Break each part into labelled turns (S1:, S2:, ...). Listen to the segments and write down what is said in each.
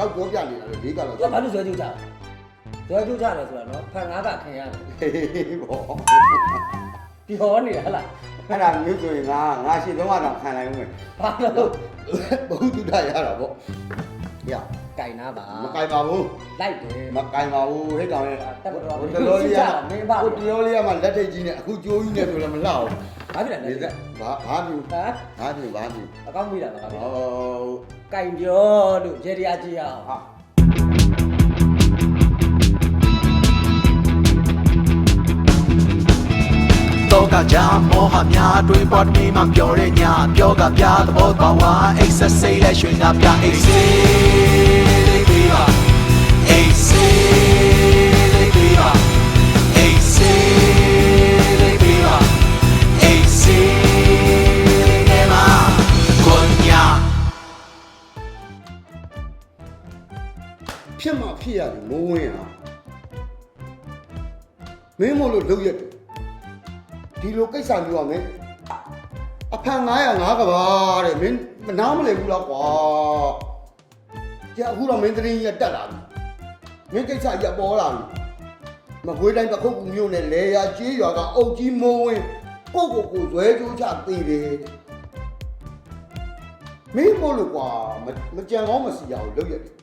S1: လောက်ပြောပြနေတာလေလေးကလောက်
S2: သူကဘာလို့ဇွဲကြိုးကြလဲဇွဲကြိုးကြတယ်ဆိုတာနော်ဖန်ငါးကခင်ရတယ်
S1: ဟေးဘော
S2: ပြောနေတာဟလား
S1: အဲ့ဒါမျိုးဆိုရင်ငါငါရှိတော့တော့ခံလိုက်ဦးမယ်
S2: ဘာလို့
S1: ဘုသူတရတာပေါ့ရ
S2: ကြိုင်နာပါ
S1: မကင်ပါဘူး
S2: လိုက်တယ်
S1: မကင်ပါဘူးဟဲ့ကောင်ရဲ့
S2: တက်တော့
S1: ဟိုတလောလေးက
S2: မင်းပါ
S1: ဟိုတလောလေးကမှလက်ထိတ်ကြီးနဲ့အခုကြိုးကြီးနဲ့ဆိုလည်းမလှအောင်
S2: ဘာဖြစ်လဲ
S1: နေ
S2: လ
S1: က်ဘာဘာမြူ
S2: ဟမ်
S1: ဘာမြူဘာမြူ
S2: အကောင့်မိတာလား
S1: ဟော
S2: ကင်ပြောလို့ရေဒီယာကြည့်ရအောင်
S1: ဟာ
S3: တော့ကကြမောဟများတွင်ပွားတိမှပြောရညပြောကပြသဘောပါဝါ exercise လက်ရွှင်ကပြ
S1: exercise မင်းမို့လို့လုပ်ရက်တယ်ဒီလိုကိစ္စမျိုးကမင်းအဖန်900ငါးကဘာတဲ့မင်းမနားမလည်ဘူးလားကွာကြာအခုတော့မင်းသတင်းကြီးကတက်လာပြီမင်းကိစ္စကြီးကပေါ်လာပြီမကွေးတိုင်းပခုတ်ကူမျိုးနဲ့လေယာကြီးရွာကအုတ်ကြီးမိုးဝင်းကိုကိုကိုဇွဲကြိုးချသေးတယ်မင်းမို့လို့ကွာမမကြံကောင်းမစီရအောင်လုပ်ရက်တယ်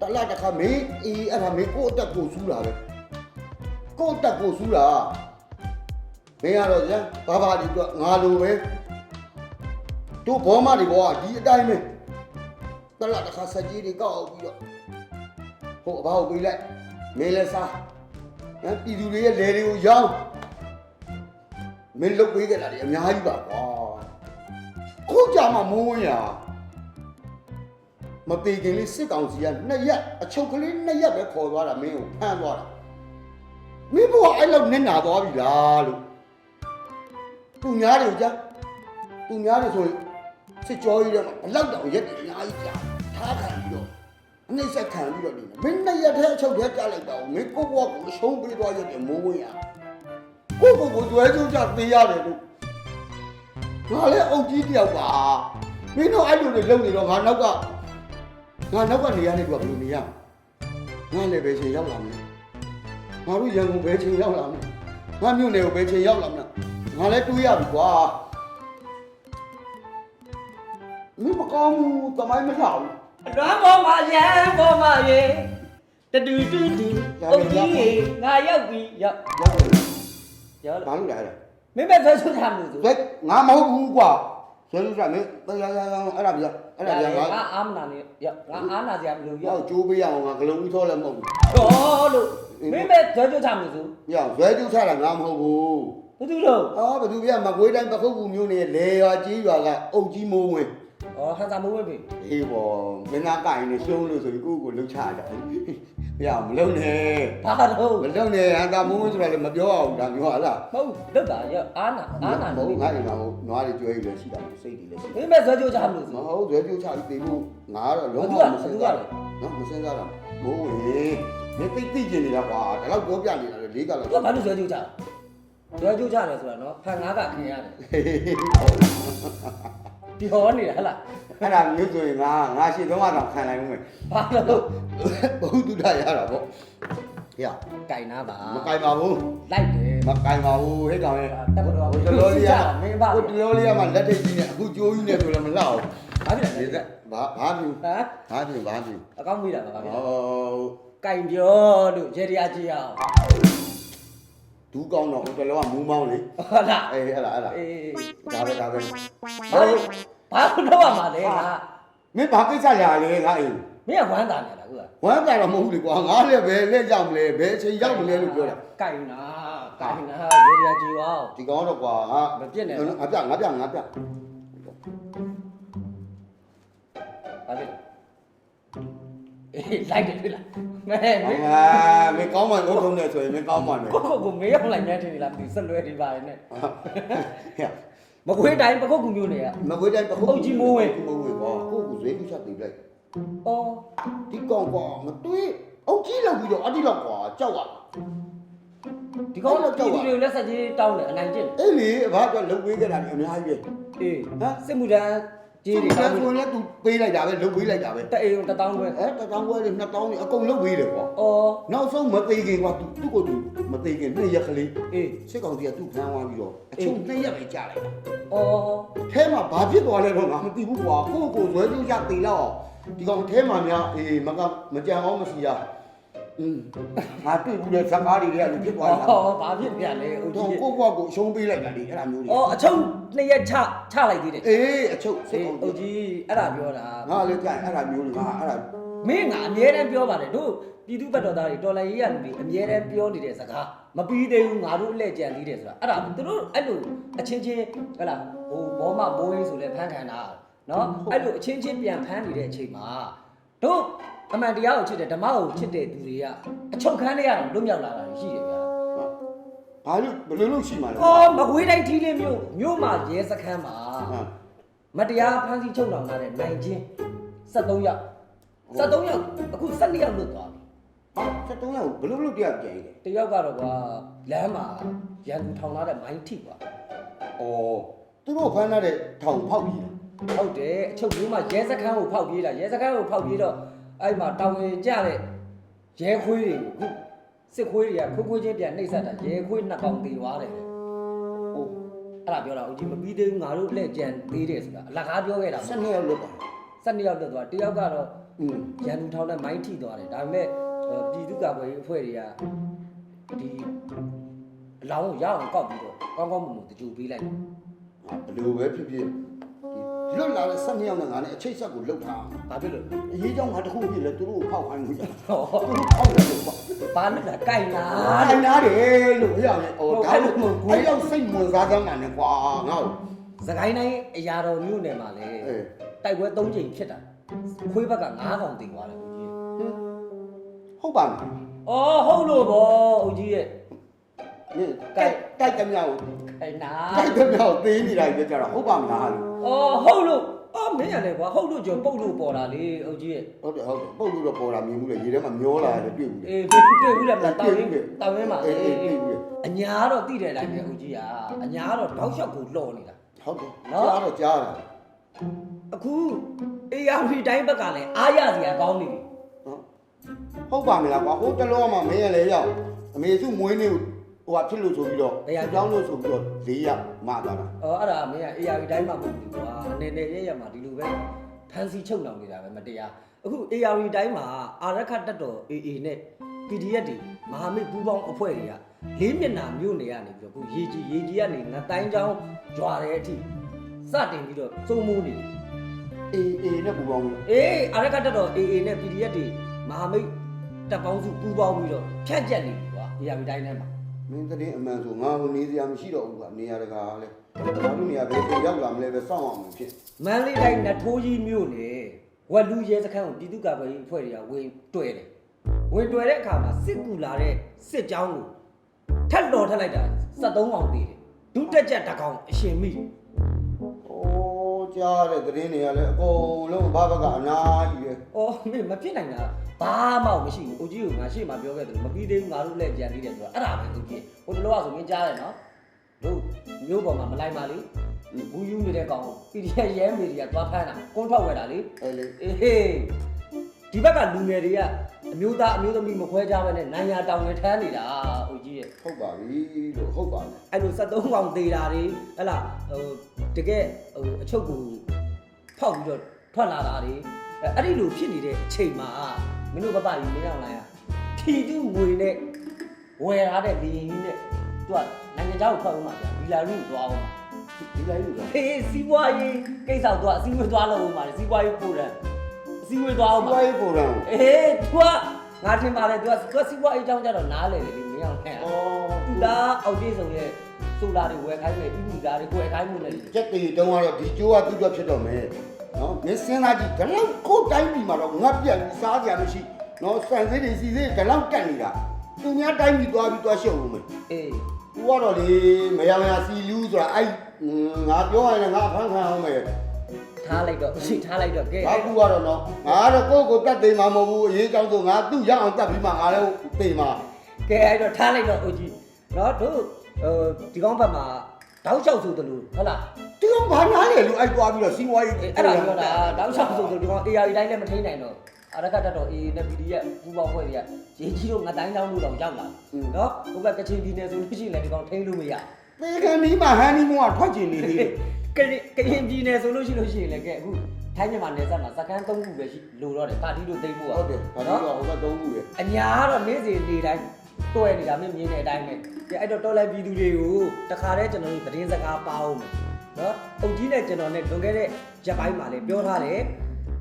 S1: တလားတစ်ခါမင်းအေးအဲ့ဒါမင်းကိုယ့်အတက်ကိုစူးတာပဲ ကိုယ့်အတက်ကိုစူးတာမင်းကတော့ရဘာဘာဒီတော့ငါလိုပဲတို့ဘောမတွေဘောကဒီအတိုင်းပဲတလားတစ်ခါစက်ကြီးတွေကောက်ပြီးတော့ဟိုအဘောက်ပေးလိုက်မင်းလည်းစားဟမ်ပြည်သူတွေရဲ့လေတွေကိုရောင်းမင်းလုတ်ပေးကြတာတွေအများကြီးပါကွာခုကြမှာမိုးဝင်းရမပေခင်လေးစစ်ကောင်စီကနှစ်ရက်အချုပ်ကလေးနှစ်ရက်ပဲခေါ်သွားတာမင်းကိုဖမ်းသွားတာ မင်းဘဝအဲ့လောက်နစ်နာသွားပြီလားလို့သူများတွေကိုကြာသူများတွေဆိုရင်စစ်ကြောကြီးတော့ဘလောက်တောင်ရက်တယ်အများကြီးကြာထားခံပြီးတော့အနှိမ့်ဆက်ခံပြီးတော့ဒီမင်းနှစ်ရက်တည်းအချုပ်တည်းကြားလိုက်တော့မင်းကိုဘဝကိုရှုံးပေးသွားရတယ်မိုးဝင်းရကိုကိုကိုကျွဲကျိုးကြသေးရတယ်လို့ငါလည်းအုပ်ကြီးတယောက်ပါမင်းတို့အဲ့လိုတွေလုပ်နေတော့ငါနောက်ကငါနောက်ကနေရနေတော့ဘယ်လိုနေရမလဲငါလည်းပဲချိန်ရောက်လာမလဲ ငါတို့ရန်ကုန်ပဲချိန်ရောက်လာမလဲငါမြို့နယ်ကိုပဲချိန်ရောက်လာမလားငါလည်းတွေးရပြီကွာမင်းမကောင်းဘူးတမိုင်းမလှဘူး
S2: လွမ်းပေါ်မှာရန်ပေါ်မှာရေတတူတူတူအုတ်ကြီးရေငါရောက်ပြီရောက်
S1: ရောက်တယ်
S2: ရောက်
S1: ဘာလို့လဲအဲ့ဒါ
S2: မင်းမဲ့ဆွဲဆွထားမှုသူ
S1: ဇက်ငါမဟုတ်ဘူးကွာဆွေးလို့ရမင်းတရားရအောင်အဲ့ဒါပြ အဲ့ဒါပြငါ
S2: ငါအာမနာနေရောက်ငါအာနာစရာမလိုရော
S1: ရောက်က်ကျိုးပေးရအောင်ငါဂလုံးကြီးထောလည်းမဟုတ်ဘူး
S2: တော်လို့မင်းမဲ့ဆွဲဆွထားမှုသူ
S1: ရောက်ဇွဲကျူးချတာငါမဟုတ်ဘူး
S2: ဘာသူလို့
S1: အော်ဘယ်သူပြမကွေးတိုင်းပခုတ်ကူမျိုးနေလေရွာကြီးရွာကအုတ်ကြီးမိုးဝင်
S2: ဩဟန်စာမိုးဝဲပြီ
S1: အေးဘောမင်းသားကင်နေရှုံးလို့ဆိုပြီးကိုယ့်ကိုလှုပ်ချတာ။ ပြမလုံးနဲ့
S2: ဘာတော့
S1: မလုံးနဲ့အတာမုန်းဆိုတာလည်းမပြောအောင်ဒါမျိုးဟာလား
S2: မဟုတ်လောက်တာရောက်အာနာအာနာ
S1: မ
S2: နေ
S1: ဟုတ်ငါ့အိမ်မှာဟိုနွားတွေကျွဲကြီးလည်းရှိတာစိတ်တွေလည်းရှိ
S2: မင်းမဲ့ဆွဲဆွထားမှု
S1: မ
S2: သူ
S1: ဟုတ်ဇွဲပြိုးချပြီးတေဖို့ငါကတော့လုံးဝမစင်စားနော်မစင်စားတော့မိုးဝင်မင်းသိသိကျင်နေတာကွာဒါတော့ပြောပြနေတာလေလေးကလောက်
S2: သူကဘာလို့ဆွဲကြိုးကြလဲဆွဲကြိုးကြတယ်ဆိုတာနော်ဖန်ငါးကခင်ရတယ်ပြောနေတာဟလား
S1: အဲ့ဒါမျိုးဆိုရင်ငါငါရှင်းတော့တော့ခံနိုင်ဦးမယ်
S2: ဘာလို့
S1: ဘုသူတရတာပေါ့ရ
S2: ကြိုင်နာပါ
S1: မကင်ပါဘူး
S2: လိုက်တယ်
S1: မကင်ပါဘူးဟဲ့ကောင်ရဲ့
S2: တက်တော့
S1: ဟိုတလောလေးက
S2: မင်းပါ
S1: ဟိုတလောလေးကမှလက်ထိတ်ကြီးနဲ့အခုကြိုးကြီးနဲ့ဆိုလည်းမလှအောင်
S2: ဘာဖြစ်လဲ
S1: နေသက်ဘာဘာပြူ
S2: ဟမ်
S1: ဘာပြူဘာပြူ
S2: အကောင်းမိတာပါဗျာ
S1: ဟော
S2: ကြိုင်ပြောလို့ရေဒီယာကြည့်အောင်
S1: ဒူးကောင်းတော့ဟိုတလောကမူးမောင်းလေ
S2: ဟုတ်လား
S1: အေးအဲ့လားအဲ့လား
S2: အေး
S1: ဒါပဲဒါပဲ
S2: ဘာလို့ ဘာလို့တော့ရမှာလဲငါ
S1: မင်းဘာကိစ္စလာလဲငါအိမ်
S2: မင်းကဝမ်းသာနေတာကွာ
S1: ဝမ်းကြတော့မဟုတ်ဘူးလေကွာငါလည်းပဲလက်ရောက်မလဲဘယ်အချိန်ရောက်မလဲလို့ပြောတာ
S2: ကြိုင်နာကြိုင်နာရေဒီယာကြည့်အောင်
S1: ဒီကောင်တော့ကွာဟာ
S2: မပြစ်နဲ့
S1: ငါပြငါပြငါပြ
S2: ဘာဖြစ်အေးလိုက်တယ်တွေ့လားမဲမ
S1: အာ
S2: င်း
S1: မင်းကောင်းမှလို့ထုံးနေဆိုရင်မင်းကောင်းမှမယ်
S2: ကိုကိုကိုမေးအောင်လိုက်နေတယ်လားမသိဆက်လွဲဒီပါနဲ့
S1: ဟဲ့
S2: မကွေးတိုင်းပခုတ်ကူမျိုးနေရ
S1: မကွေးတိုင်းပခု
S2: အုတ်ကြီးမိုးဝင်
S1: မိုးဝင်ကွာကိုကိုဇွေးပြီးချက်ပြီးလိုက်
S2: အော်
S1: ဒီကောင်ကွာမတွေးအုတ်ကြီးလောက်ပြီးတော့အတိလောက်ကွာကြောက်ရ
S2: ဒီကောင်တော့ပြည်သူတွေလက်ဆက်ကြီးတောင်းတယ်အနိုင်ကျင့်
S1: အဲ့လေအဘကလုံပေးကြတာဒီအများကြီးပဲ
S2: အေး
S1: ဟမ်
S2: စစ်မှုထမ်း ကြေးတွေကော
S1: င်းပြီကိုလည်းသူပေးလိုက်တာပဲလုတ်ပေးလိုက်တာပဲ
S2: တအိမ်1000ကျွဲ
S1: အဲတစ်တောင်းခွဲလေးနှစ်တောင်းလေးအကုန်လုတ်ပေးတယ်ကွာ
S2: အော်
S1: နောက်ဆုံးမသေးခင်ကွာသူသူ့ကိုယ်သူမသေးခင်နှစ်ရက်ကလေး
S2: အေး
S1: စစ်ကောင်စီကသူ့ဖမ်းသွားပြီးတော့အချုပ်နှစ်ရက်ပဲကြာလိုက်တာ
S2: အော်
S1: အဲမှာဘာဖြစ်သွားလဲတော့ငါမသိဘူးကွာကိုယ့်ကိုယ်ဇွဲကျူးရတေလောက်အောင်ဒီကောင်အဲမှာများအေးမကမကြံအောင်မရှိရ ငါတွေ့ဘူးလေဇက်ကားတွေကလည်းဖြစ်သွားတာ
S2: အော်ဘာဖြစ်ပြန်လဲဦး
S1: တော့
S2: ကြီး
S1: ကိုယ့်ဘွားကိုအရှုံးပေးလိုက်တာလေအဲ့ဒါမျိုးတွေ
S2: အော်အချုံနှစ်ရက်ချချလိုက်သေးတယ်
S1: အေးအချုပ်စစ်
S2: အေး
S1: ကောင်
S2: ဦး
S1: စီ
S2: ကြီးအဲ့ဒါပြောတာ
S1: ငါလည်းကြာရင်အဲ့ဒါမျိုးတွေငါအဲ့ဒါ
S2: မင်းကအမြဲတမ်းပြောပါတယ်တို့ပြည်သူ့ဘက်တော်သားတွေတော်လိုင်းရေးရလူတွေအမြဲတမ်းပြောနေတဲ့စကားမပြီးသေးဘူးငါတို့အလှည့်ကြံသေးတယ်ဆိုတာအဲ့ဒါသူတို့အဲ့လိုအချင်းချင်းဟဲ့လားဟိုဘောမဘိုးရင်းဆိုလဲဖမ်းခံတာနော်အဲ့လိုအချင်းချင်းပြန်ဖမ်းနေတဲ့အချိန်မှာတို့ အမှန်တရားကိုချစ်တယ်ဓမ္မကိုချစ်တဲ့သူတွေကအချုပ်ခန်းတွေကတော့လွတ်မြောက်လာတာရှိတယ်ဗျာ
S1: ဘာလို့ဘယ်လိုလုပ်ရှိမှလဲ
S2: အော်မကွေးတိုင်းထီးလင်းမြို့မြို့မှာရဲစခန်းမှာ
S1: ဟာ
S2: မတရားဖမ်းဆီးချုပ်နှောင်လာတဲ့နိုင်ချင်း73ယောက်73ယောက်အခု12ယောက်လွတ်သွားပြီ
S1: ဟာဆက်တုံးလောက်ဘယ်လိုလုပ်တရားပြန်လဲ
S2: တယောက်ကတော့ကွာလမ်းမှာရန်သူထောင်လာတဲ့မိုင်းထိကွာ
S1: ဩသူတို့ဖမ်းထားတဲ့ထောင်ဖောက်ပြီး
S2: ဟုတ်တယ်အချုပ်ကြီးမှာရဲစခန်းကိုဖောက်ပြေးတာရဲစခန်းကိုဖောက်ပြေးတော့ အဲ့မှာတောင်ဝင်ကြတဲ့ရဲခွေးတွေကိုခုစစ်ခွေးတွေကခွေးခွေးချင်းပြန်နှိပ်စက်တာရဲခွေးနှစ်ကောင်တေသွားတယ်
S1: ဟို
S2: အဲ့ဒါပြောတာဦးကြီးမပြီးသေးဘူးငါတို့လက်ကြံသေးတယ်ဆိုတာအလကားပြောခဲ့တာ
S1: ဆက်နေရောက်လွတ်တာ
S2: 12ယောက်လွတ်သွားတယောက်ကတော့
S1: อืม
S2: ရန်သူထောင်နဲ့မိုင်းထိသွားတယ်ဒါပေမဲ့အဲပြည်သူ့ကာကွယ်ရေးအဖွဲ့တွေကဒီအလောင်းကိုရအောင်ကောက်ပြီးတော့ကောင်းကောင်းမွန်မွန်တကြိုပေးလိုက်တယ်
S1: ဟာဘယ်လိုပဲဖြစ်ဖြစ်ဒီ လွတ်လာတဲ့ဆက်နေရောက်နဲ့ငါနဲ့အချိတ်ဆက်ကိုလှုပ်ထား
S2: ဘာဖြစ်လို့
S1: အရေးကြောင့်ငါတခုဖြစ်လဲသူတို့ကိုဖောက်ခိုင်းလို့ရ
S2: ဟော
S1: သူတို့ဖောက်တယ်လို့ပေါ့
S2: ဘာလို့လဲကြိုင်လာ
S1: ထိုင်နာတယ်လို့ရရင်ဟို
S2: ဟုတ်
S1: ဒါ
S2: အဲ့လို
S1: လို့
S2: မဟုတ်ဘူး
S1: အဲ့ရောက်စိတ်ဝင်စားသမ်းမှန်နဲ့ကွာငါ့ကို
S2: စကိုင်းတိုင်းအရာတော်မြို့နယ်မှာလေ
S1: အေး
S2: တိုက်ပွဲ၃ချိန်ဖြစ်တာခွေးဘက်က9កောင်တင်သွားတယ်ဦးကြီး
S1: ဟုတ်ပါမယ်။
S2: အော်ဟုတ်လို့ဗောဦးကြီးရဲ့
S1: နင်တိုက်တိုက်ကြမြောက်
S2: အဲ့နာ
S1: တိုက်ကြမြောက်သေးနေတာကြကြတော့ဟုတ်ပါမလားလို့
S2: အော်ဟုတ်လို့အော်မင်းရတယ်ကွာဟုတ်လို့ကြောပုတ်လို့ပေါ်တာလေဦးကြီးရဲ့
S1: ဟုတ်တယ်ဟုတ်တယ်ပုတ်လို့တော့ပေါ်လာမြင်မှုလေရေထဲမှာမျောလာတယ်တွေ့ဘူးလေ
S2: အေးတွေ့တွေ့ဘူးလားတောင်းရင်းတောင်းရင်းမှာ
S1: အေး
S2: အေး
S1: အေး
S2: အေး
S1: တွေ့ဘူးလေ
S2: အညာတော့တိတယ်တိုင်းပဲဦးကြီးကအညာတော့တောက်လျှောက်ကိုလှော်နေတာ
S1: ဟုတ်တယ်
S2: နော်
S1: ကြားတော့ကြားတာ
S2: အခု ARV တိုင်းဘက်ကလည်းအားရစရာကောင်းနေပြီ
S1: နော်ဟုတ်ပါမလားကွာဟိုတလောမှမင်းရလေရောက်အမေစုမွေးနေ ဟိုဟာဖြစ်လို့ဆိုပြီးတော့ကြောင်းလို့ဆိုပြီးတော့၄ရက်မှသွားတာ
S2: အော်အဲ့ဒါမင်းက ARV တိုင်းမှာမဟုတ်ဘူးကွာအနေနဲ့ရရမှာဒီလိုပဲဖန်စီချုပ်နှောင်နေတာပဲမတရားအခု ARV တိုင်းမှာအာရခတက်တော် AA နဲ့ PDF တွေမဟာမိတ်ပူးပေါင်းအဖွဲ့တွေကလေးမျက်နှာမြို့နယ်ကနေပြီးတော့အခုရေကြီးရေကြီးကနေငတိုင်းချောင်းကြွာတဲ့အထိစတင်ပြီးတော့စုံမိုးနေတယ်
S1: အေးအေးနဲ့ပူပေါင်းလို့
S2: အေးအာရခတက်တော် AA နဲ့ PDF တွေမဟာမိတ်တပ်ပေါင်းစုပူးပေါင်းပြီးတော့ဖြတ်ကျက်နေပြီကွာ ARV တိုင်းထဲမှာ
S1: မင်းတည်းအမှန်ဆိုငါဟိုနေစရာမရှိတော့ဘူးကနေရာတကာလဲဘာလို့နေရာပဲရောက်လာမလဲပဲစောင့်အောင်ဖြစ်
S2: မန္တလေးတိုင်းနထိုးကြီးမြို့နယ်ဝက်လူရဲစခန်းကိုပြည်သူ့ကာကွယ်ရေးအဖွဲ့တွေကဝင်တွဲတယ်ဝင်တွဲတဲ့အခါမှာစစ်ကူလာတဲ့စစ်ကြောင်းကိုထက်တော်ထက်လိုက်တာ73အောင်သေးတယ်ဒုတက်ချက်တစ်ကောင်အရှင်မိ။
S1: အိုးကြားတဲ့သတင်းတွေကလည်းအကုန်လုံးဘာဘကအနာကြီးပဲ။
S2: အော်မင်းမဖြစ်နိုင်တာ ဘာမှမရှိဘူး။ဦးကြီးကငါရှေ့မှာပြောခဲ့တယ်လို့မပြီးသေးဘူးငါတို့လည်းကြံသေးတယ်ဆိုတာအဲ့ဒါပဲဦးကြီး။ဟိုတလောကဆိုမင်းကြားတယ်နော်။တို့မျိုးပေါ်မှာမလိုက်ပါလေ။ဘူးယူနေတဲ့ကောင်ကို PDF ရဲမေတွေကသွားဖမ်းတာကွန်းထွက်ဝဲတာလေ။
S1: အဲလေ
S2: အေးဟေးဒီဘက်ကလူငယ်တွေကအမျိုးသားအမျိုးသမီးမခွဲကြဘဲနဲ့နိုင်ယာတောင်တွေထမ်းနေတာဦးကြီးရဲ့
S1: ဟုတ်ပါပြီလို့ဟုတ်ပါပြီ
S2: အဲ့လို73កောင်သေးတာတွေဟဲ့လားဟိုတကယ်ဟိုအချုပ်ကိုဖောက်ပြီးတော့ထွက်လာတာတွေအဲ့အဲ့ဒီလိုဖြစ်နေတဲ့အချိန်မှာ မင်းတို့ပပကြီးမင်းအောင်လိုင်းอ่ะထီတူငွေနဲ့ဝယ်ထားတဲ့လေရင်ကြီးနဲ့သူကနိုင်ငံသားကိုထွက်ဦးမှာဗျာဒီလာရုကိုသွားဦးမှာ
S1: ဒီလာရုက
S2: ဟေးစီးပွားရေးကိစ္စတော့အစည်းအဝေးသွားလို့ဦးမှာစီးပွားရေးဖိုရမ်အစည်းအဝေးသွားဦးမှာ
S1: ပွားရေးဖိုရမ်
S2: အေးသူကငါထင်ပါလေသူကသူကစီးပွားရေးအကြောင်းကြတော့နားလေလေမင်းအောင်ခံ
S1: ဩ
S2: သူသားအောက်ပြေဆုံးရဲ့ဆိုလာတွေဝယ်ခိုင်းတယ်ပြီးပြီးသားတွေကိုယ်ခိုင်းမှုနဲ့
S1: ကြက်တေတုံးကတော့ဒီကျိုးကသူ့အတွက်ဖြစ်တော့မယ် နော်မင်းစဉ်းစားကြည့်ဒီလောက်ကိုတိုင်းပြည်မှာတော့ငတ်ပြတ်ပြီးစားကြမရှိနော်စံစည်းတွေစီစည်းတွေဒီလောက်တက်နေတာသူများတိုင်းပြည်သွားပြီးသွားရှုပ်လို့မယ်
S2: အေး
S1: သူကတော့လေမရမရစီလူးဆိုတာအဲ့ငါပြောရင်လည်းငါအဖမ်းခံအောင်မယ်
S2: ထားလိုက်တော့ရှိထားလိုက်တော့ကဲ
S1: ဘာကူကတော့နော်ငါကတော့ကိုယ့်ကိုတတ်သိမ်းမှာမဟုတ်ဘူးအရေးကြောင့်ဆိုငါသူ့ရအောင်တတ်ပြီးမှငါလည်းသိမ်းမှာ
S2: ကဲအဲ့တော့ထားလိုက်တော့ဦးကြီးနော်တို့ဟိုဒီကောင်းဘက်မှာတောက်လျှောက်ဆိုသလိုဟုတ်လား
S1: ဒီကောင်ဘာနားလဲလို့အဲ့သွားပြီးတော့စီးပွားရေး
S2: အဲ့ဒါပြောတာတောက်လျှောက်ဆိုသလိုဒီကောင် AI တိုင်းလည်းမထိန်နိုင်တော့အရကတက်တော့ AA နဲ့ PD ရဲ့ပူပေါင်းဖွဲ့တွေကရေကြီးတို့ငတိုင်းတောင်းလို့တော့ရောက်လာနော်ဟိုဘက်ကချင်ပြည်နယ်ဆိုလို့ရှိရင်လည်းဒီကောင်ထိန်လို့မရ
S1: သေကန်ဒီမှာဟန်နီမွန်ကထွက်ကျင်နေသေးတယ်
S2: ကရင်ကရင်ပြည်နယ်ဆိုလို့ရှိလို့ရှိရင်လည်းကဲအခုထိုင်းမြန်မာနယ်စပ်မှာစကန်၃ခုပဲရှိလို့တော့တယ်ပါတီတို့သိမ့်ဖို့
S1: ဟုတ်တယ်ဘာလို့လဲဟိုကတုံးခုလေ
S2: အညာကတော့နေ့စဉ်နေ့တိုင်းတွဲနေတာမင်းမြင်တဲ့အတိုင်းပဲကဲအဲ့တော့တော်လိုက်ပြည်သူတွေကိုတခါတည်းကျွန်တော်တို့သတင်းစကားပါအောင်မယ် နော်အုတ်ကြီးနဲ့ကျွန်တော်နဲ့လွန်ခဲ့တဲ့ရက်ပိုင်းမှာလည်းပြောထားတယ်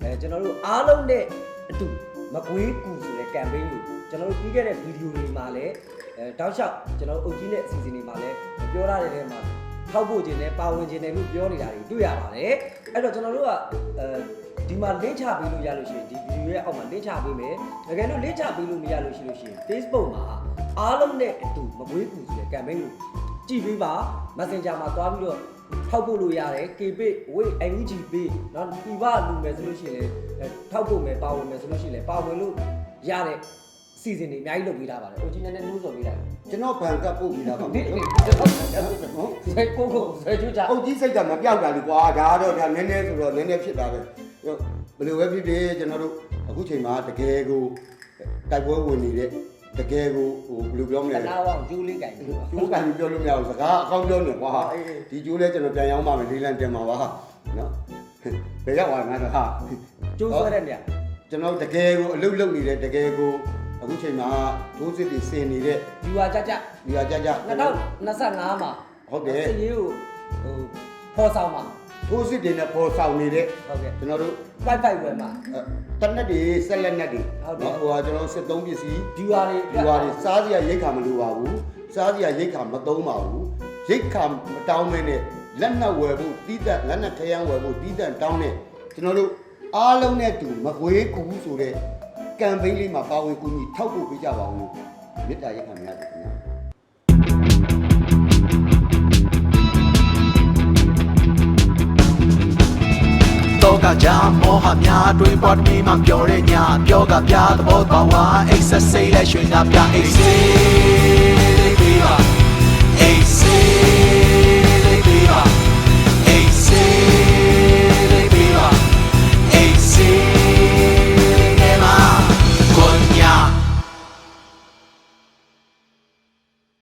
S2: အဲကျွန်တော်တို့အားလုံးနဲ့အတူမကွေးကူဆိုတဲ့ campaign ကိုကျွန်တော်တို့ပြီးခဲ့တဲ့ဗီဒီယိုတွေမှာလည်းအဲတောက်လျှောက်ကျွန်တော်တို့အုတ်ကြီးနဲ့အစီအစဉ်တွေမှာလည်းပြောထားတဲ့ထဲမှာထောက်ဖို့ခြင်းနဲ့ပါဝင်ခြင်းနဲ့လို့ပြောနေတာတွေတွေ့ရပါတယ်အဲ့တော့ကျွန်တော်တို့ကအဲဒီမှာ link ချပေးလို့ရလို့ရှိရင်ဒီဗီဒီယိုရဲ့အောက်မှာ link ချပေးမယ်တကယ်လို့ link ချပေးလို့မရလို့ရှိလို့ရှိရင် Facebook မှာအားလုံးနဲ့အတူမကွေးကူဆိုတဲ့ campaign ကို ကြည့်ပေးပါ Messenger မှာသွားပြီးတော့ထောက်ဖို့လို့ရတယ် KB wait NUG ပေးเนาะဒီဘလူမယ်ဆိုလို့ရှိရင်လည်းထောက်ဖို့မယ်ပါဝင်မယ်ဆိုလို့ရှိရင်လည်းပါဝင်လို့ရတဲ့စီစဉ်တွေအများကြီးလုပ်ပေးထားပါတယ်။အိုဂျီနယ်နဲ့နှိုးဆော်ပေးလိုက်။
S1: ကျွန်တော်ဘန်ကပို့ပြီးသားပါ
S2: ဒီ
S1: ဟုတ်
S2: ဒီ
S1: ဟုတ်
S2: ဆွဲကိုကိုဆွဲချူချာ
S1: အုတ်ကြီးစိတ်ကမပြောက်တာလေကွာဒါကတော့ဒါနည်းနည်းဆိုတော့နည်းနည်းဖြစ်တာပဲဘယ်လိုပဲဖြစ်ဖြစ်ကျွန်တော်တို့အခုချိန်မှာတကယ်ကိုတိုက်ပွဲဝင်နေတဲ့ တကယ်ကိုဟိုဘယ်လိုပြောမ
S2: က
S1: လဲ
S2: နာအောင်ကျူးလေးကြိုင်လို့
S1: ကျိုးကန်ပြီးပြောလို့မရဘူးစကားအကောင်းပြောနေကွာဒီကျိုးလဲကျွန်တော်ပြန်ရောက်ပါမယ်လေးလံတင်ပါပါနော်ဘယ်ရောက်သွားငါတော့ဟာ
S2: ကျိုးဆွဲတဲ့နေရာ
S1: ကျွန်တော်တကယ်ကိုအလုတ်လုတ်နေတဲ့တကယ်ကိုအခုချိန်မှာဒိုးစစ်တွေစင်နေတဲ့
S2: ဒီဟာကြကြ
S1: ဒီဟာကြကြ
S2: 2025မှာ
S1: ဟုတ်တယ်
S2: စရေးကိုဟိုဖော်ဆောင်မှာ
S1: ဒိုးစစ်တွေနဲ့ပေါ်ဆောင်နေတဲ့
S2: ဟုတ်ကဲ့
S1: ကျွန်တော်တို့
S2: 5 5ဝယ်မှာ
S1: တနက်တွေဆက်လက်နက်တွေ
S2: ဟုတ်တယ်
S1: ဟိုဟာကျွန်တော်စစ်သုံးပစ္စည်း
S2: ဒီဟာတွေ
S1: ဒီဟာတွေစားစရာရိတ်ခါမလိုပါဘူးစားစရာရိတ်ခါမသုံးပါဘူးရိတ်ခါမတောင်းမနဲ့လက်နက်ဝယ်ဖို့တီးတက်လက်နက်ထရမ်းဝယ်ဖို့တီးတက်တောင်းတဲ့ကျွန်တော်တို့အားလုံးနဲ့တူမကွေးကူဆိုတဲ့ကမ်ပိန်းလေးမှာပါဝင်ကူညီထောက်ပို့ပေးကြပါဦးလို့မေတ္တာရိတ်ခါ ရာ
S3: မောဟများတွင်ပွားတမီမှပြောတဲ့ညာပြောကပြသဘောပါဝါအိတ်ဆက်စိတ်လက်ရွှင်ကပြအိတ်စိတ်